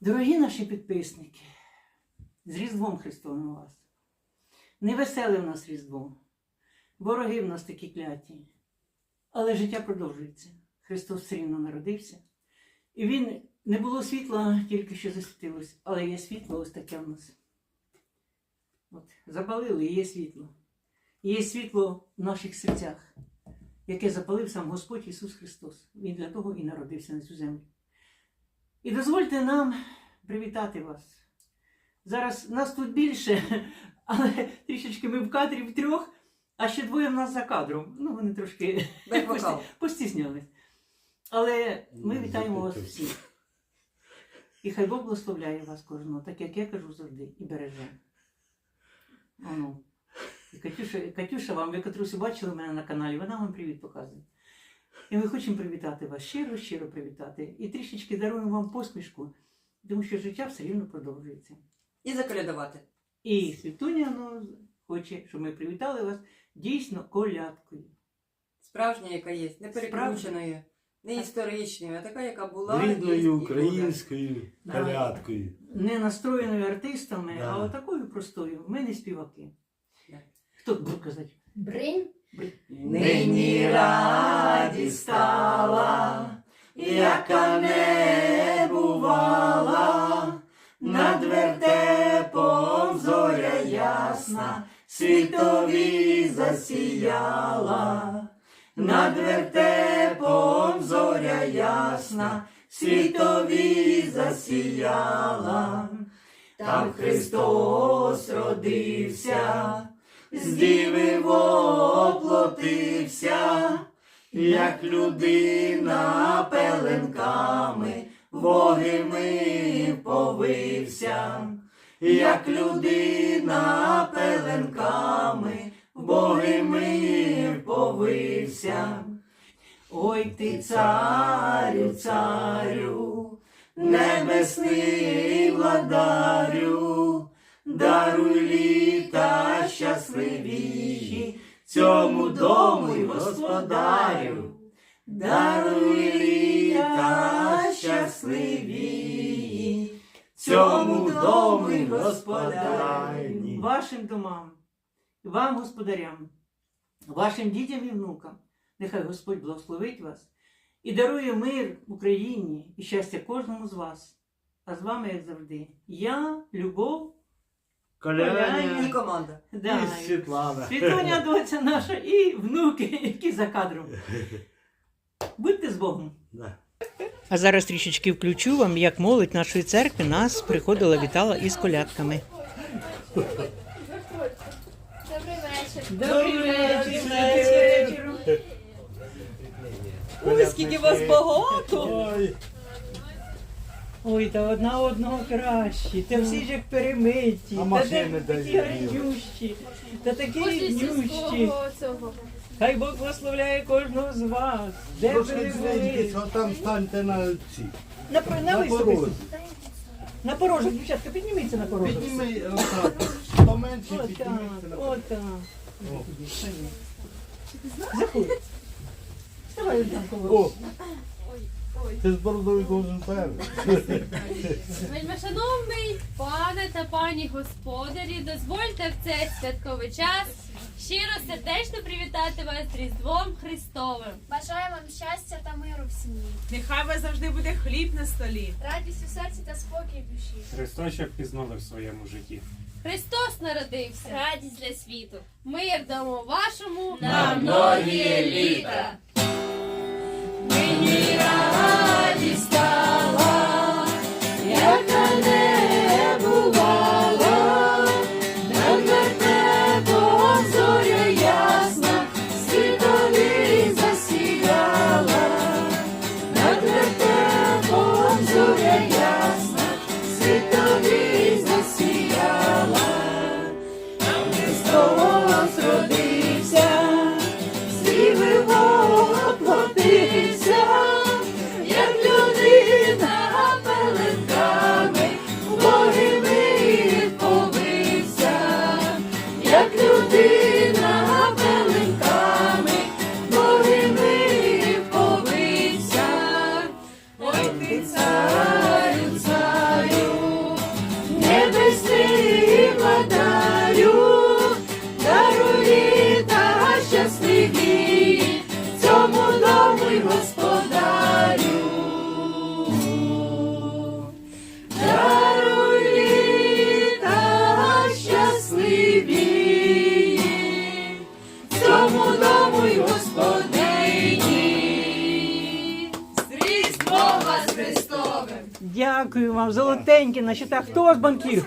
Дорогі наші підписники, з Різдвом Христовим вас. Невеселе в нас Різдво. Вороги в нас такі кляті. Але життя продовжується. Христос все рівно народився. І Він не було світла, тільки що засвітилось, але є світло ось таке в нас. От, запалили, і є світло. І є світло в наших серцях, яке запалив сам Господь Ісус Христос. Він для того і народився на цю землю. І дозвольте нам привітати вас. Зараз нас тут більше, але трішечки ми в кадрі в трьох, а ще двоє в нас за кадром. Ну, вони трошки постіснялись. Але ми вітаємо вас всіх. І хай Бог благословляє вас кожного, так як я кажу завжди, і береже. Ану. І Катюша, Катюша вам, ви Катрусю бачили мене на каналі, вона вам привіт показує. І ми хочемо привітати вас, щиро, щиро привітати. І трішечки даруємо вам посмішку, тому що життя все рівно продовжується. І заколядувати. І Світуня ну, хоче, щоб ми привітали вас дійсно колядкою. Справжня, яка є, не перекрученою, не історичною, а така, яка була. Рідною буде. українською Да. колядкою. Не настроєною артистами, Да. а отакою простою. Ми не співаки. Да. Хто буде казати? Бринь. Нині яка не бувала, над вертепом зоря ясна, світові засіяла, над вертепом зоря ясна, світові засіяла, там Христос родився з діви воплотився, як людина пеленками вогими повився, як людина пеленками вогими повився. Ой ти царю, царю, небесний владарю, даруй літа щасливіші цьому дому й господарю, даруй літа щасливі цьому дому й господарю. Вашим домам, вам, господарям, вашим дітям і внукам. Нехай Господь благословить вас і дарує мир Україні і щастя кожному з вас. А з вами, як завжди, я, Любов, Коляня І команда. да, і Світлана. Світоня доця наша і внуки, які за кадром. Будьте з Богом. Да. А зараз трішечки включу вам, як молодь нашої церкви нас приходила, вітала із колядками. Добрий вечір. Добрий вечір. Ой, скільки вас багато! Ой, Ой, та одна одного кращі, та всі ж як перемиті, А та машини де такі гарнющі, та такі Може, ріднющі. сільського цього. Хай Бог благословляє кожного з вас. Де б ви Трошки не там станьте на ці. На, на, На виступі. порозі. На порожок, дівчатка, підніміться на порожок. Підніми отак. Поменше Отак, підніміться на отак. О. Заходь. Коло. О, ти з бородою должен перший. Вельмишановний пане та пані господарі, дозвольте в цей святковий час щиро сердечно привітати вас з Різдвом Христовим. Бажаю вам щастя та миру в сім'ї, Нехай вас завжди буде хліб на столі. радість у серці та спокій в душі. Христос пізнали в своєму житті. Христос народився. Радість для світу. Мир дамо вашому На многі літа. Дякую вам, золотенькі на щитах. Хто у банкір?